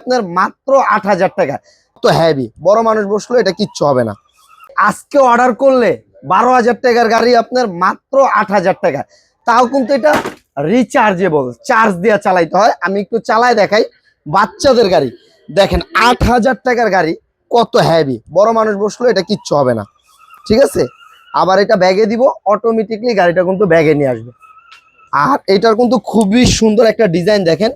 আপনার মাত্র আট হাজার টাকা। তো হ্যাভি বড় মানুষ বসল, এটা কিচ্ছু হবে না। আজকে অর্ডার করলে বারো হাজার টাকার গাড়ি আপনার মাত্র আট হাজার টাকা। তাও কিন্তু এটা রিচার্জেবল চার্জ দিয়ে চালাইতে হয়। আমি একটু চালায় দেখাই, বাচ্চাদের গাড়ি। দেখেন, আট হাজার টাকার গাড়ি, কত হ্যাভি বড় মানুষ বসল, এটা কিচ্ছু হবে না। ঠিক আছে? আবার এটা ব্যাগে দিব অটোমেটিকলি গাড়িটা কিন্তু ব্যাগে নিয়ে আসবে। আর এটার কিন্তু খুবই সুন্দর একটা ডিজাইন দেখেন।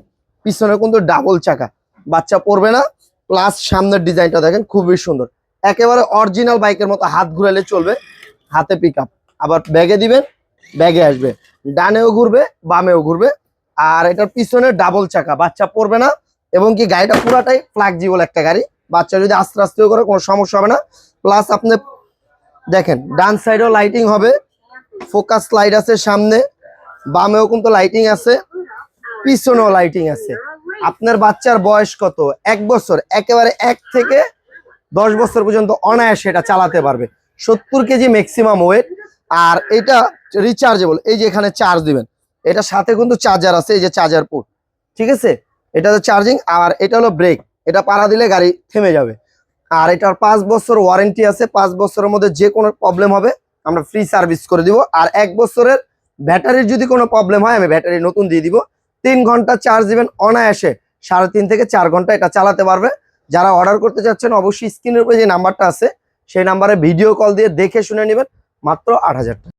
পিছনে কিন্তু ডাবল চাকা। বাচ্চা পড়বে না। প্লাস সামনের ডিজাইনটা দেখেন, খুবই সুন্দর। একেবারে অরিজিনাল বাইকের মতো হাত ঘুরালে চলবে। হাতে পিক আবার ব্যাগে দিবেন, ব্যাগে আসবে। ডানেও ঘুরবে, বামেও ঘুরবে। আর এটার পিছনে ডাবল চাকা। বাচ্চা পড়বে না, এবং কি গাড়িটা পুরাটাই ফ্লাক্সিবল একটা গাড়ি। বাচ্চা যদি আস্তে আস্তেও করে, কোনো সমস্যা হবে না। প্লাস আপনি দেখেন, ডান সাইডেও লাইটিং হবে। ফোকাস লাইট আছে সামনে। বামেও কিন্তু লাইটিং আছে। পিছনেও লাইটিং আছে। আপনার বাচ্চার বয়স কত? এক বছর। একেবারে এক থেকে দশ বছর পর্যন্ত অনায়াসে এটা চালাতে পারবে। সত্তর কেজি ম্যাক্সিমাম ওয়েট আর এটা রিচার্জেবল এই যে এখানে চার্জ দিবেন। এটা সাথে কিন্তু চার্জার আছে, এই যে চার্জার পোর্ট ঠিক আছে? এটা তো চার্জিং আর এটা হলো ব্রেক এটা পাড়া দিলে গাড়ি থেমে যাবে। আর এটার পাঁচ বছর ওয়ারেন্টি আছে। পাঁচ বছরের মধ্যে যে কোনো প্রবলেম হবে, আমরা ফ্রি সার্ভিস করে দিব। আর এক বছরের ব্যাটারির যদি কোনো প্রবলেম হয়, আমি ব্যাটারি নতুন দিয়ে দিব। তিন ঘণ্টা চার্জ দিবেন অনায়াসে। সাড়ে তিন থেকে চার ঘণ্টা এটা চালাতে পারবে। যারা অর্ডার করতে চাচ্ছেন, অবশ্যই স্ক্রিনের উপরে যে নাম্বারটা আছে, সেই নাম্বারে ভিডিও কল দিয়ে দেখে শুনে নেবেন। মাত্র আট হাজার টাকা।